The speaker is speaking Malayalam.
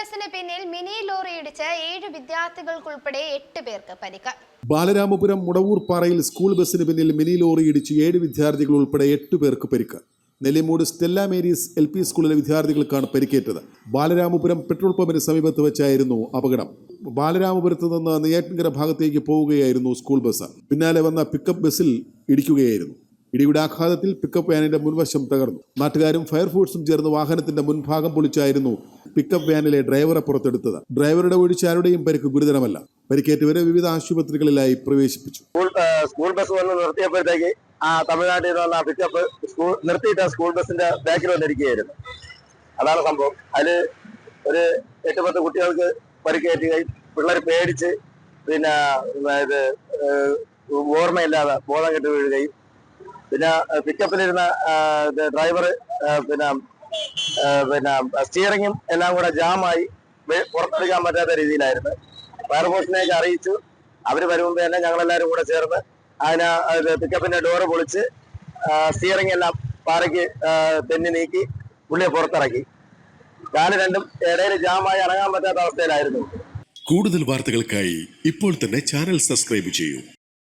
ബസിന് പിന്നിൽ മിനി ലോറി ഇടിച്ച് ഏഴ് വിദ്യാർത്ഥികൾക്കുൾപ്പെടെ എട്ട് പേർക്ക് പരിക്ക്. ബാലരാമപുരം മുടവൂർ പാറയിൽ സ്കൂൾ ബസ്സിന് പിന്നിൽ മിനി ലോറി ഇടിച്ച് ഏഴ് വിദ്യാർത്ഥികൾ ഉൾപ്പെടെ എട്ട് പേർക്ക് പരിക്ക്. Nellimood Stella Marys L P സ്കൂളിലെ വിദ്യാർത്ഥികൾക്കാണ് പരിക്കേറ്റത്. ബാലരാമപുരം പെട്രോൾ പമ്പിന് സമീപത്ത് വെച്ചായിരുന്നു അപകടം. ബാലരാമപുരത്ത് നിന്ന് നെയ്യാറ്റിൻകര ഭാഗത്തേക്ക് പോവുകയായിരുന്നു സ്കൂൾ ബസ്. പിന്നാലെ വന്ന പിക്കപ്പ് ബസ്സിൽ ഇടിക്കുകയായിരുന്നു. ഇടിയുടെ ആഘാതത്തിൽ പിക്കപ്പ് വാനിന്റെ മുൻവശം തകർന്നു. നാട്ടുകാരും ഫയർഫോഴ്സും ചേർന്ന് വാഹനത്തിന്റെ മുൻഭാഗം പൊളിച്ചായിരുന്നു പിക്കപ്പ് വാനിലെ ഡ്രൈവറെ പുറത്തെടുത്തത്. ഡ്രൈവറുടെ ഒഴിച്ച് ആരുടെയും പരിക്ക് ഗുരുതരമല്ല. പരിക്കേറ്റവരെ വിവിധ ആശുപത്രികളിലായി പ്രവേശിപ്പിച്ചു. സ്കൂൾ ബസ് വന്ന് നിർത്തിയപ്പോഴത്തേക്ക് ആ തമിഴ്നാട്ടിൽ നിന്ന് വന്ന പിക്കപ്പ് സ്കൂൾ നിർത്തിയിട്ട് സ്കൂൾ ബസിന്റെ ബാക്കിൽ വന്നിരിക്കുകയായിരുന്നു. അതാണ് സംഭവം. അതിൽ ഒരു എട്ട് പത്ത് കുട്ടികൾക്ക് പരിക്കേറ്റുകയും പിള്ളേർ പേടിച്ച് പിന്നെ ഇത് ഓർമ്മയില്ലാതെ ബോധം കെട്ട് വീഴുകയും. പിന്നെ പിക്കപ്പിലിരുന്ന ഡ്രൈവർ പിന്നെ പിന്നെ സ്റ്റിയറിങ്ങും എല്ലാം കൂടെ ജാമായി പുറത്തെടുക്കാൻ പറ്റാത്ത രീതിയിലായിരുന്നു. ഫയർഫോഴ്സിനെയൊക്കെ അറിയിച്ചു. അവർ വരുമ്പോൾ തന്നെ ഞങ്ങളെല്ലാവരും കൂടെ ചേർന്ന് അതിന് അത് പിക്കപ്പിന്റെ ഡോറ് പൊളിച്ച് സ്റ്റിയറിംഗ് എല്ലാം പാറയ്ക്ക് തെന്നി നീക്കി പുള്ളിയെ പുറത്തിറക്കി. കാൽ രണ്ടും ഇടയിൽ ജാമായി ഇറങ്ങാൻ പറ്റാത്ത അവസ്ഥയിലായിരുന്നു. കൂടുതൽ വാർത്തകൾക്കായി ഇപ്പോൾ തന്നെ ചാനൽ സബ്സ്ക്രൈബ് ചെയ്യൂ.